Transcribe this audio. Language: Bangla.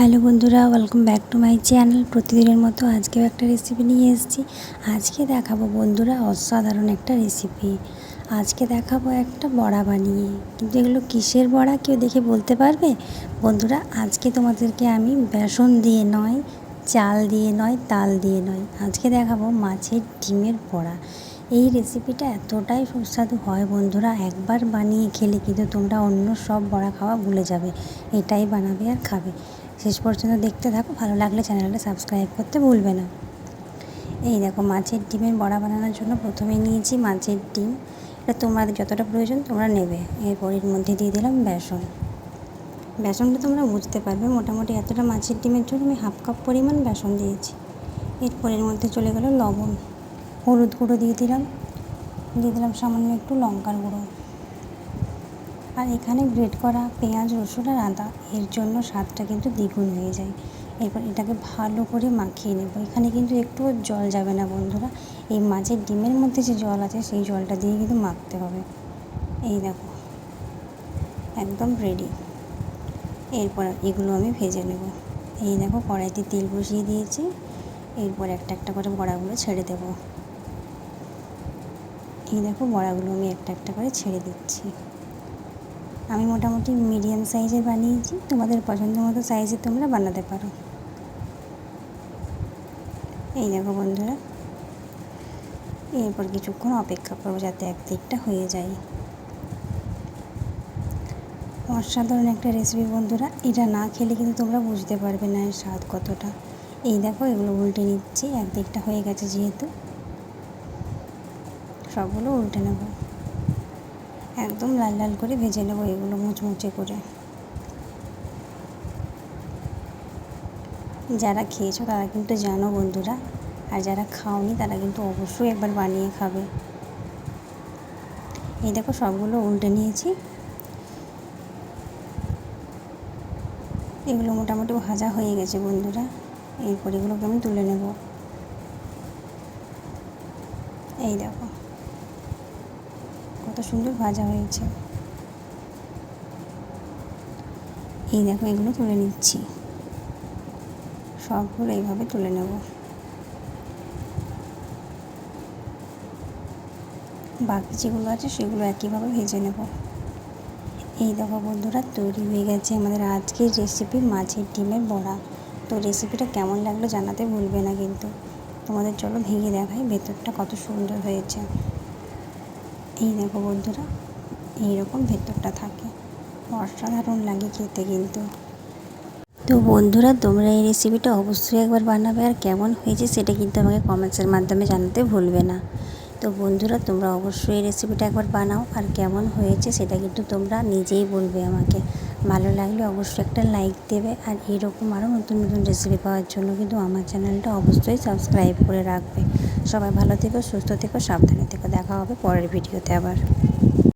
হ্যালো বন্ধুরা welcome back to my channel প্রতিদিনের মতো আজকেও একটা রেসিপি নিয়ে এসেছি। আজকে দেখাবো বন্ধুরা অসাধারণ একটা রেসিপি আজকে দেখাবো একটা বড়া বানিয়ে। কিন্তু এগুলো কিসের বড়া, কেউ দেখে বলতে পারবে? বন্ধুরা, আজকে তোমাদেরকে আমি বেসন দিয়ে নয়, চাল দিয়ে নয়, তাল দিয়ে নয়। আজকে দেখাবো মাছের ডিমের বড়া। এই রেসিপিটা এতটাই সুস্বাদু হয় বন্ধুরা, একবার বানিয়ে খেলে কিন্তু তোমরা অন্য সব বড়া খাওয়া ভুলে যাবে। এটাই বানাবে আর খাবে। শেষ পর্যন্ত দেখতে থাকো, ভালো লাগলে চ্যানেলটা সাবস্ক্রাইব করতে ভুলবে না। এই দেখো, মাছের ডিমের বড়া বানানোর জন্য প্রথমে নিয়েছি মাছের ডিম। এটা তোমাদের যতটা প্রয়োজন তোমরা নেবে। এরপর এর মধ্যে দিয়ে দিলাম বেসন। বেসনটা তোমরা বুঝতে পারবে, মোটামুটি এতটা মাছের ডিমের জন্য আমি হাফ কাপ পরিমাণ বেসন দিয়েছি। এরপর এর মধ্যে চলে গেল লবণ। হলুদ গুঁড়ো দিয়ে দিলাম। দিয়ে দিলাম সামান্য একটু লঙ্কার গুঁড়ো। আর এখানে গ্রেট করা পেঁয়াজ, রসুন আর আদা, এর জন্য স্বাদটা কিন্তু দ্বিগুণ হয়ে যায়। এরপর এটাকে ভালো করে মাখিয়ে নেব। এখানে কিন্তু একটু জল যাবে না বন্ধুরা। এই মাছের ডিমের মধ্যে যে জল আছে, সেই জলটা দিয়ে কিন্তু মাখতে হবে। এই দেখো, একদম রেডি এরপর এগুলো আমি ভেজে নেব। এই দেখো, কড়াইতে তেল বসিয়ে দিয়েছি। এরপর একটা একটা করে বড়াগুলো ছেড়ে দেবো। এই দেখো, বড়াগুলো আমি একটা একটা করে ছেড়ে দিচ্ছি। আমি মোটামুটি মিডিয়াম সাইজের বানিয়েছি। তোমাদের পছন্দ মতো সাইজে তোমরা বানাতে পারো। এই দেখো বন্ধুরা। এরপর কিছুক্ষণ অপেক্ষা করব যাতে এক দিকটা হয়ে যায়। অসাধারণ একটা রেসিপি বন্ধুরা। এটা না খেলে কিন্তু তোমরা বুঝতে পারবে না এর স্বাদ কতটা। এই দেখো, এগুলো উল্টে নিচ্ছি। এক দিকটা হয়ে গেছে যেহেতু। সবগুলো উল্টে নেব। একদম লাল লাল করে ভেজে নেব এগুলো মুচমুচে করে। যারা খেয়েছো তারা কিন্তু জানো বন্ধুরা, আর যারা খাওনি তারা কিন্তু অবশ্যই একবার বানিয়ে খাবে। এই দেখো সবগুলো উল্টে নিয়েছি। এগুলো মোটামুটি ভাজা হয়ে গেছে বন্ধুরা, এরপর এগুলোকে আমি তুলে নেব। এই দেখো। কত সুন্দর ভাজা হয়েছে। এই দেখো, এগুলো তুলে নিচ্ছি। সবগুলো এইভাবে তুলে নেব। বাকি যেগুলো আছে, সেগুলো একইভাবে ভেজে নেব। এই দেখো বন্ধুরা, তৈরি হয়ে গেছে আমাদের আজকের রেসিপি মাছের ডিমের বড়া। তো রেসিপিটা কেমন লাগল জানাতে ভুলবে না কিন্তু। তোমাদের চলো ভেঙে দেখাই ভেতরটা কত সুন্দর হয়েছে। এই দেখো বন্ধুরা, এইরকম ভেতরটা থাকে। অসাধারণ লাগে খেতে কিন্তু। তো বন্ধুরা, তোমরা এই রেসিপিটা অবশ্যই একবার বানাবে আর কেমন হয়েছে সেটা কিন্তু আমাকে কমেন্টসের মাধ্যমে জানাতে ভুলবে না। তো বন্ধুরা, তোমরা অবশ্যই এই রেসিপিটা একবার বানাও আর কেমন হয়েছে সেটা কিন্তু তোমরা নিজেই বলবে আমাকে। ভালো লাগলে অবশ্যই একটা লাইক দেবে আর এরকম আরও নতুন নতুন রেসিপি পাওয়ার জন্য কিন্তু আমার চ্যানেলটা অবশ্যই সাবস্ক্রাইব করে রাখবে। সবাই ভালো থেকো, সুস্থ থেকো, সাবধানে থেকো। দেখা হবে পরের ভিডিওতে আবার।